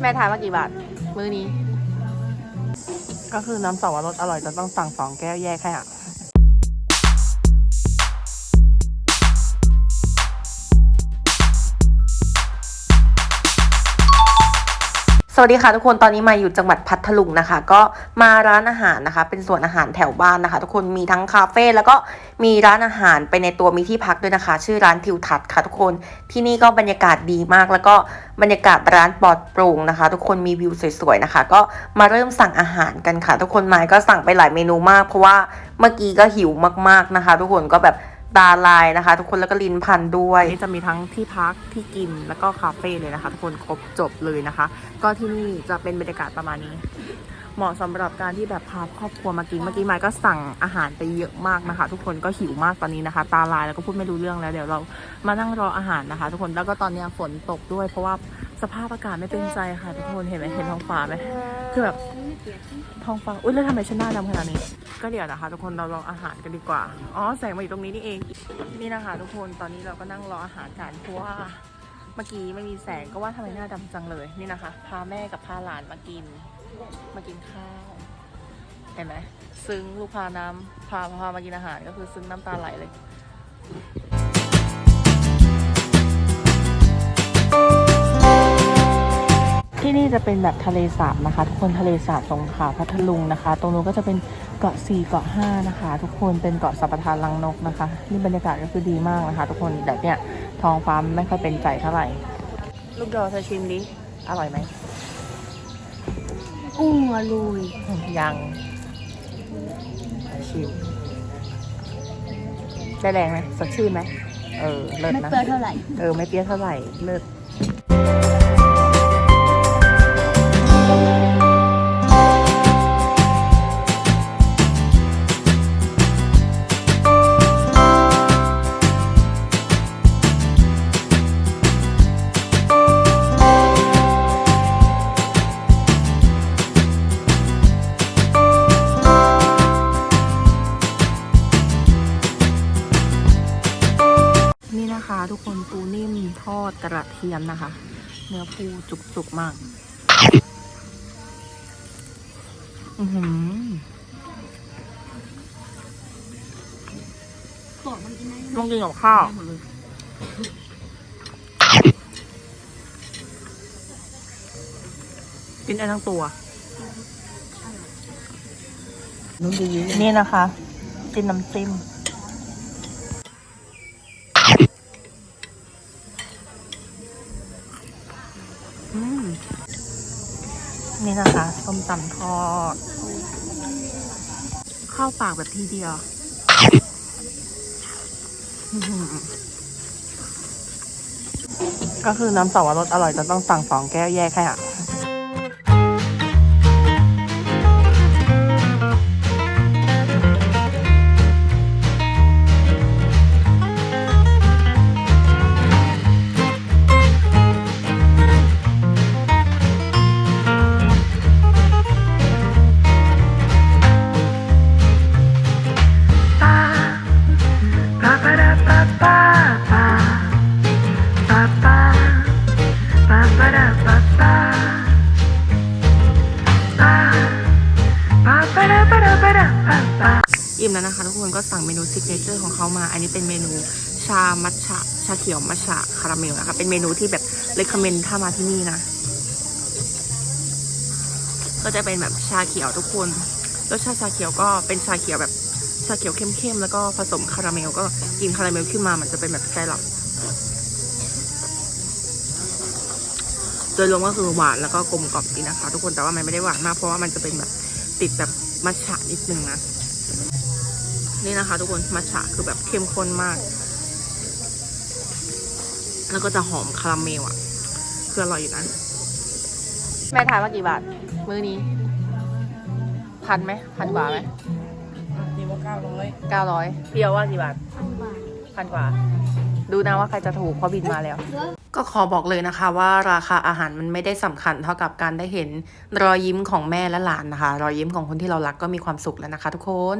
แม่ทานมากี่บาท มื้อนี้ ก็คือน้ำสวรสอร่อยจะต้องสั่งสองแก้วแยกให้อะ วัสดีค่ะทุกคนตอนนี้มาอยู่จังหวัดพัทลุงนะคะ ก็มาร้านอาหารนะคะ เป็นส่วนอาหารแถวบ้านนะคะ ทุกคนมีทั้งคาเฟ่แล้วก็มีร้านอาหารไปในตัวมีที่พักด้วยนะคะ ชื่อร้านทิวทัศน์ค่ะทุกคนที่นี่ก็บรรยากาศดีมาก แล้วก็บรรยากาศร้านปลอดโปร่งนะคะ ทุกคนมีวิวสวยๆนะคะ ก็มาเริ่มสั่งอาหารกันค่ะ ทุกคนมาก็สั่งไปหลายเมนูมาก เพราะว่าเมื่อกี้ก็หิวมากๆนะคะ ทุกคนก็แบบ ตาลายนะคะ ทุกคนแล้วก็ลิ้นพันด้วยจะมีทั้งที่พักที่กินแล้วก็คาเฟ่เลยนะคะ ทุกคนครบจบเลยนะคะ ก็ที่นี่จะเป็นบรรยากาศประมาณนี้ เหมาะสำหรับการที่แบบพาครอบครัวมากินเมื่อกี้ไมค์ก็สั่งอาหารไปเยอะมากนะคะ ทุกคนก็หิวมากตอนนี้นะคะ ตาลายแล้วก็พูดไม่รู้เรื่องแล้วเดี๋ยวเรามานั่งรออาหารนะคะ ทุกคนแล้วก็ตอนนี้ฝนตกด้วยเพราะว่า สภาพอากาศไม่เป็นใจค่ะ ทุกคนเห็นไหมเห็นท้องฟ้าไหมคือแบบท้องฟ้าอุ้ยแล้วทำไมฉันหน้าดำขนาดนี้ ก็เดี๋ยวนะคะ ทุกคนเราลองอาหารกันดีกว่าอ๋อแสงมาอยู่ตรงนี้นี่เองนี่นะคะ ทุกคนตอนนี้เราก็นั่งรออาหารกันเพราะว่าเมื่อกี้ไม่มีแสงก็ว่าทำไมหน้าดำจังเลยนี่นะคะ พาแม่กับพาหลานมากิน มากินข้าวเห็นไหมซึ้งลูกพาน้ำพาพามากินอาหารก็คือซึ้งน้ำตาไหลเลย ที่นี่จะเป็นแบบทะเลสาบนะคะ ทุกคนทะเลสาบสงขลาพัทลุงนะคะ ตรงนู้นก็จะเป็นเกาะสี่เกาะห้านะคะ ทุกคนเป็นเกาะสัปทานลังนกนะคะนี่บรรยากาศก็คือดีมากนะคะ ทุกคนแต่เนี่ยท้องฟ้าไม่ค่อยเป็นใจเท่าไหร่ ลูกดอเธอชิมดิอร่อยไหมกุ้งอร่อยยังชิมได้แรงไหมสดชื่นไหมเออเลิศไม่นะเปรี้ยวเท่าไหร่เออไม่เปรี้ยวเท่าไหร่เลิศ คะทุกคนปูนิ่มทอดกระเทียมนะคะ เนื้อปูจุกๆมากอือหือบอกมันกินได้ต้องกินกับข้าวกินได้ทั้งตัวนี่นะคะจิ้มน้ำจิ้ม นะคะส้มตำทอด เข้าปากแบบทีเดียวก็คือน้ำสวรสอร่อยจะต้องสั่งสองแก้วแยกให้อะ อิ่มแล้วนะคะ ทุกคนก็สั่งเมนูซิกเนเจอร์ของเขามา อันนี้เป็นเมนูชามัทฉะชาเขียวมัทฉะคาราเมลนะคะ เป็นเมนูที่แบบเลคคอมเมนถ้ามาที่นี่นะ ก็จะเป็นแบบชาเขียวทุกคนรสชาติชาเขียวก็เป็นชาเขียวแบบชาเขียวเข้มๆแล้วก็ผสมคาราเมลก็กินคาราเมลขึ้นมามันจะเป็นแบบไซรัปโดยรวมก็คือหวานแล้วก็กลมกล่อมดีนะคะ ทุกคนแต่ว่ามันไม่ได้หวานมากเพราะว่ามันจะเป็นแบบติดแบบมัทฉะนิดนึงนะ นี่นะคะ ทุกคนมัทฉะคือแบบเข้มข้นมาก แล้วก็จะหอมคาราเมลอะคืออร่อยอยู่นะแม่ทานมากี่บาท มื้อนี้ พันไหมพันกว่าไหมนี่ว่าเก้าร้อยเก้าร้อยเพียวว่ากี่บาทพันบาทพันกว่า ดูนะว่าใครจะถูกเพราะบินมาแล้ว ก็ขอบอกเลยนะคะว่าราคาอาหารมันไม่ได้สำคัญเท่ากับการได้เห็นรอยยิ้มของแม่และหลานนะคะ รอยยิ้มของคนที่เรารักก็มีความสุขแล้วนะคะ ทุกคน